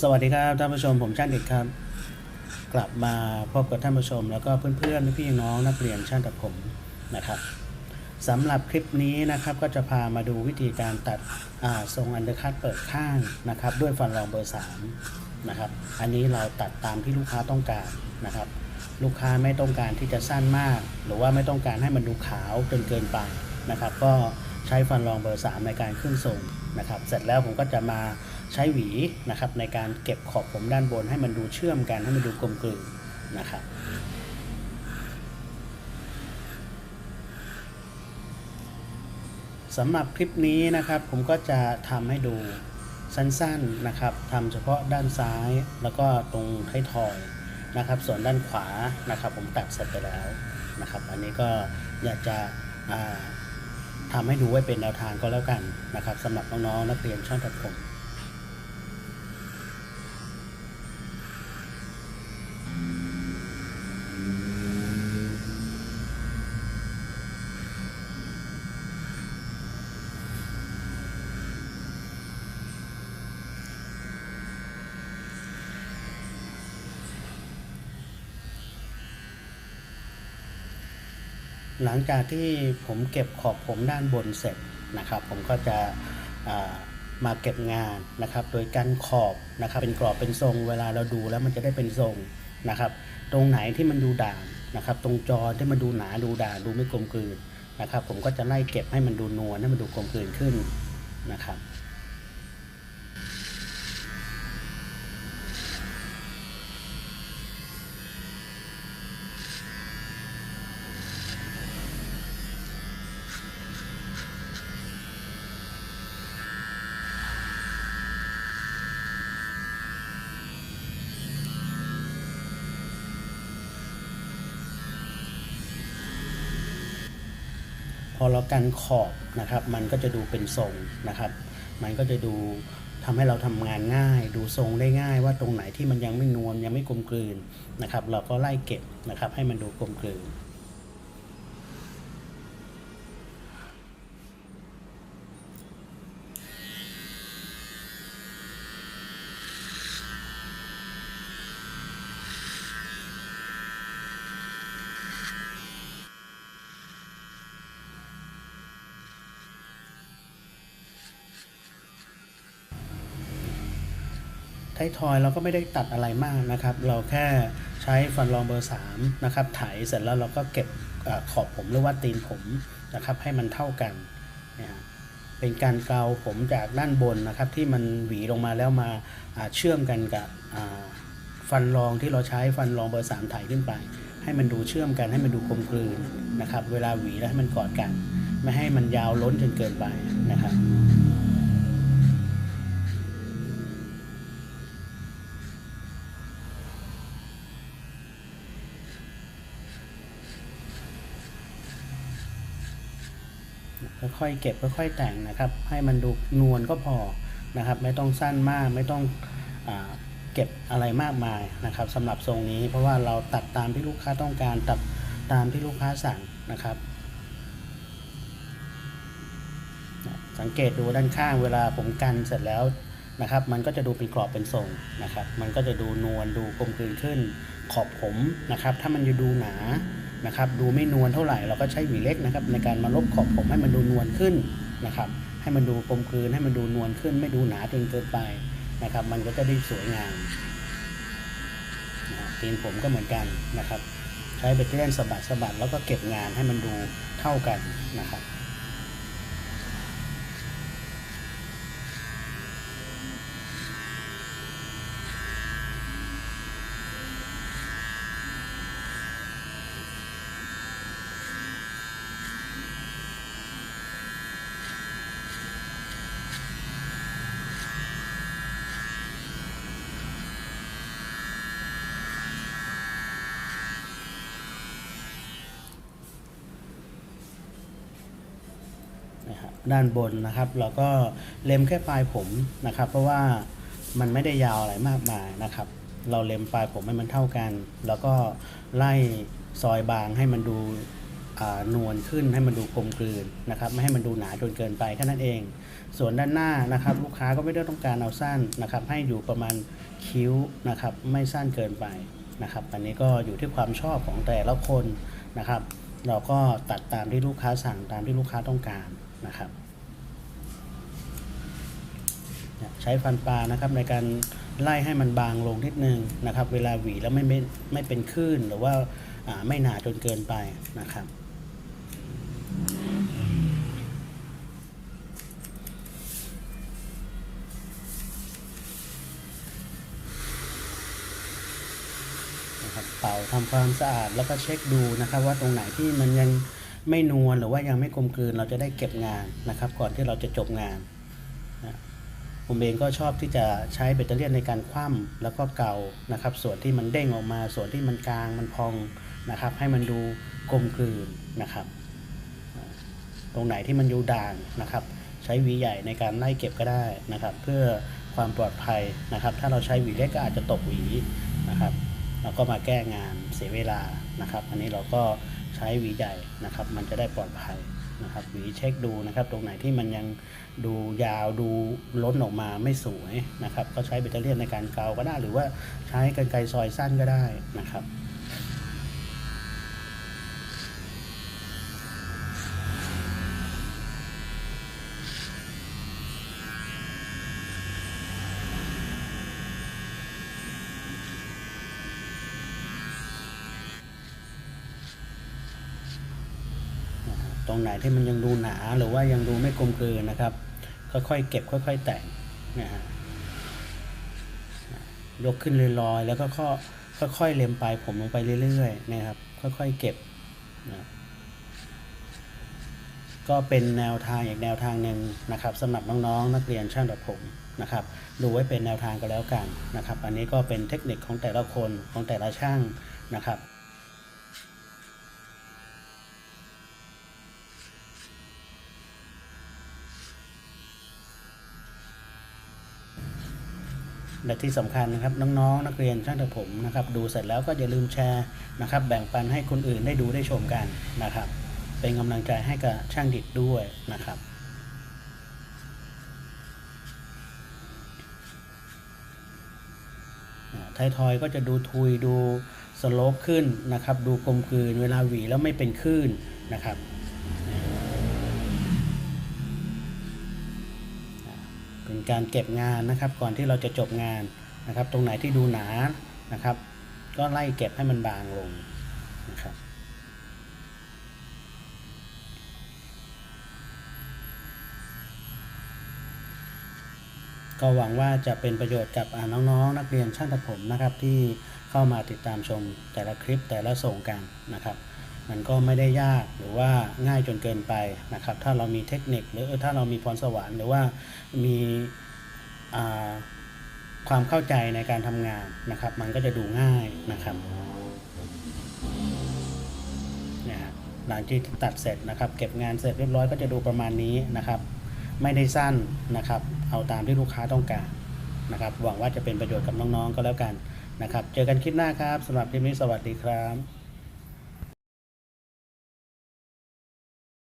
สวัสดีครับท่านผู้ชมผมช่างเด็กครับ กลับมาพบกับท่านผู้ชม แล้วก็เพื่อนๆพี่น้องนักเรียนช่างตัดผมนะครับสำหรับคลิปนี้นะครับก็จะพามาดูวิธีการตัดทรงอันเดอร์คัตเปิดข้างนะครับ ด้วยฟันรองเบอร์3นะครับอันนี้เราตัดตามที่ลูกค้าต้องการนะครับ ลูกค้าไม่ต้องการที่จะสั้นมาก หรือว่าไม่ต้องการให้มันดูขาวจนเกินไปนะครับ ก็ใช้ฟันรองเบอร์ 3 ในการขึ้นทรงนะครับ เสร็จแล้วผมก็จะมาใช้หวีนะครับ ในการเก็บขอบผมด้านบนให้มันดูเชื่อมกันให้มันดูกลมกลืนนะครับสำหรับคลิปนี้นะครับ ผมก็จะทำให้ดูสั้นๆนะครับทำเฉพาะด้านซ้ายแล้วก็ตรงท้ายทอย นะครับ ส่วนด้านขวานะครับ ผมตัดเสร็จไปแล้วนะครับ อันนี้ก็อยากจะอ่าทำให้ดูไว้เป็นแนวทางก็แล้วกันนะครับสำหรับน้องๆนักเรียนช่างตัดผม หลังจากที่ผมเก็บขอบผมด้านบนเสร็จนะครับ ผมก็จะมาเก็บงานนะครับ โดยการขอบนะครับ เป็นกรอบเป็นทรง เวลาเราดูแล้วมันจะได้เป็นทรงนะครับ ตรงไหนที่มันดูด่างนะครับ ตรงจอที่มันดูหนาดูด่างดูไม่กลมกลืนนะครับ ผมก็จะไล่เก็บให้มันดูนวลให้มันดูกลมกลืนขึ้นนะครับ อเรากันขอบนะครับ มันก็จะดูเป็นทรงนะครับ มันก็จะดูทำให้เราทำงานง่าย ดูทรงได้ง่ายว่าตรงไหนที่มันยังไม่นวลยังไม่กลมกลืนนะครับ เราก็ไล่เก็บนะครับ ให้มันดูกลมกลืน ไทยทอยเราก็ไม่ได้ตัดอะไรมากนะครับ เราแค่ใช้ฟันรองเบอร์3นะครับไถเสร็จแล้วเราก็เก็บอขอบผมหรือว่าตีนผมนะครับให้มันเท่ากันนะฮะเป็นการเกลาผมจากด้านบนนะครับ ที่มันหวีลงมาแล้วมาเชื่อมกันกับฟันรองที่เราใช้ฟันรองเบอร์3ไถขึ้นไป ให้มันดูเชื่อมกันให้มันดูกลมกลืนนะครับ เวลาหวีแล้วให้มันกอดกัน ไม่ให้มันยาวล้นจนเกินไปนะครับ ค่อยๆเก็บค่อยๆแต่งนะครับ ให้มันดูนวลก็พอนะครับ ไม่ต้องสั้นมากไม่ต้องอเก็บอะไรมากมายนะครับสำหรับทรงนี้ เพราะว่าเราตัดตามที่ลูกค้าต้องการตัดตามที่ลูกค้าสั่งนะครับ สังเกตดูด้านข้างเวลาผมกันเสร็จแล้วนะครับ มันก็จะดูเป็นกรอบเป็นทรงนะครับ มันก็จะดูนวลดูกลมกลืนขึ้น ขอบผมนะครับ ถ้ามันจะดูหนา นะครับดูไม่นวลเท่าไหร่เราก็ใช้หวีเล็กนะครับในการมาลบขอบผมให้มันดูนวลขึ้นนะครับให้มันดูกลมกลืนให้มันดูนวลขึ้น ไม่ดูหนาจนเกินไปนะครับ มันก็จะได้สวยงามตีนผมก็เหมือนกันนะครับ ใช้เบตเตอร์สะบัดสะบัดแล้วก็เก็บงานให้มันดูเท่ากันนะครับ ด้านบนนะครับเราก็เล็มแค่ปลายผมนะครับ เพราะว่ามันไม่ได้ยาวอะไรมากมายนะครับ เราเล็มปลายผมให้มันเท่ากัน แล้วก็ไล่ซอยบางให้มันดูนวลขึ้นให้มันดูกลมกลืนนะครับ ไม่ให้มันดูหนาจนเกินไปแค่นั้นเอง ส่วนด้านหน้านะครับ ลูกค้าก็ไม่ได้ต้องการเอาสั้นนะครับ ให้อยู่ประมาณคิ้วนะครับ ไม่สั้นเกินไปนะครับ อันนี้ก็อยู่ที่ความชอบของแต่ละคนนะครับ เราก็ตัดตามที่ลูกค้าสั่งตามที่ลูกค้าต้องการ นะครับ ใช้ฟันปลานะครับในการไล่ให้มันบางลงนิดนึงนะครับ เวลาหวีแล้วไม่ไม่ไม่เป็นคลื่นหรือว่าไม่หนาจนเกินไปนะครับนะครับเป่าทำความสะอาดแล้วก็เช็คดูนะครับ ว่าตรงไหนที่มันยัง ไม่นวลหรือว่ายังไม่กลมกลืนเราจะได้เก็บงานนะครับ ก่อนที่เราจะจบงานนะผมเองก็ชอบที่จะใช้แบตเตอรี่ยนในการคว่ำแล้วก็เกานะครับ ส่วนที่มันเด้งออกมา ส่วนที่มันกลางมันพองนะครับ ให้มันดูกลมกลืนนะครับ ตรงไหนที่มันอยูด่างนะครับ ใช้หวีใหญ่ในการไล่เก็บก็ได้นะครับ เพื่อความปลอดภัยนะครับ ถ้าเราใช้หวีเล็กก็อาจจะตกหวีนะครับเราก็มาแก้งานเสียเวลานะครับ อันนี้เราก็ ใช้หวีใหญ่นะครับ มันจะได้ปลอดภัยนะครับหวีเช็คดูนะครับตรงไหนที่มันยังดูยาวดูล้นออกมาไม่สวยนะครับ ก็ใช้แบตเตอรี่ในการเกาก็ได้หรือว่าใช้กรรไกรซอยสั้นก็ได้นะครับ ตรงไหนที่มันยังดูหนาหรือว่ายังดูไม่กลมกลืนนะครับ ค่อยๆเก็บค่อย ๆ แต่งนะฮะยกขึ้นลอยๆแล้วก็ค่อยๆเล็มปลายผมลงไปเรื่อยๆนะครับ ค่อยๆเก็บนะก็เป็นแนวทางอีกแนวทางหนึ่งนะครับสำหรับน้องๆ นักเรียนช่างตัดผมนะครับ ดูไว้เป็นแนวทางก็แล้วกันนะครับ อันนี้ก็เป็นเทคนิคของแต่ละคนของแต่ละช่างนะครับ และที่สำคัญนะครับน้องๆ นักเรียนช่างตัดผมนะครับดูเสร็จแล้วก็อย่าลืมแชร์นะครับ แบ่งปันให้คนอื่นได้ดูได้ชมกันนะครับ เป็นกำลังใจให้กับช่างดิดด้วยนะครับไททอยก็จะดูทุยดูสโลปขึ้นนะครับ ดูกลมกลืนเวลาหวีแล้วไม่เป็นคลื่นนะครับ เป็นการเก็บงานนะครับ ก่อนที่เราจะจบงานนะครับ ตรงไหนที่ดูหนานะครับ ก็ไล่เก็บให้มันบางลงนะครับก็หวังว่าจะเป็นประโยชน์กับอ่าน้องๆนักเรียนช่างตัดผมนะครับที่เข้ามาติดตามชมแต่ละคลิปแต่ละส่งกันนะครับ มันก็ไม่ได้ยากหรือว่าง่ายจนเกินไปนะครับ ถ้าเรามีเทคนิคหรือถ้าเรามีพรสวรรค์หรือว่ามีความเข้าใจในการทำงานนะครับ มันก็จะดูง่ายนะครับนะฮะหลังที่ตัดเสร็จนะครับ เก็บงานเสร็จเรียบร้อยก็จะดูประมาณนี้นะครับ ไม่ได้สั้นนะครับ เอาตามที่ลูกค้าต้องการนะครับ หวังว่าจะเป็นประโยชน์กับน้องๆก็แล้วกันนะครับ เจอกันคลิปหน้าครับสำหรับคลิปนี้สวัสดีครับ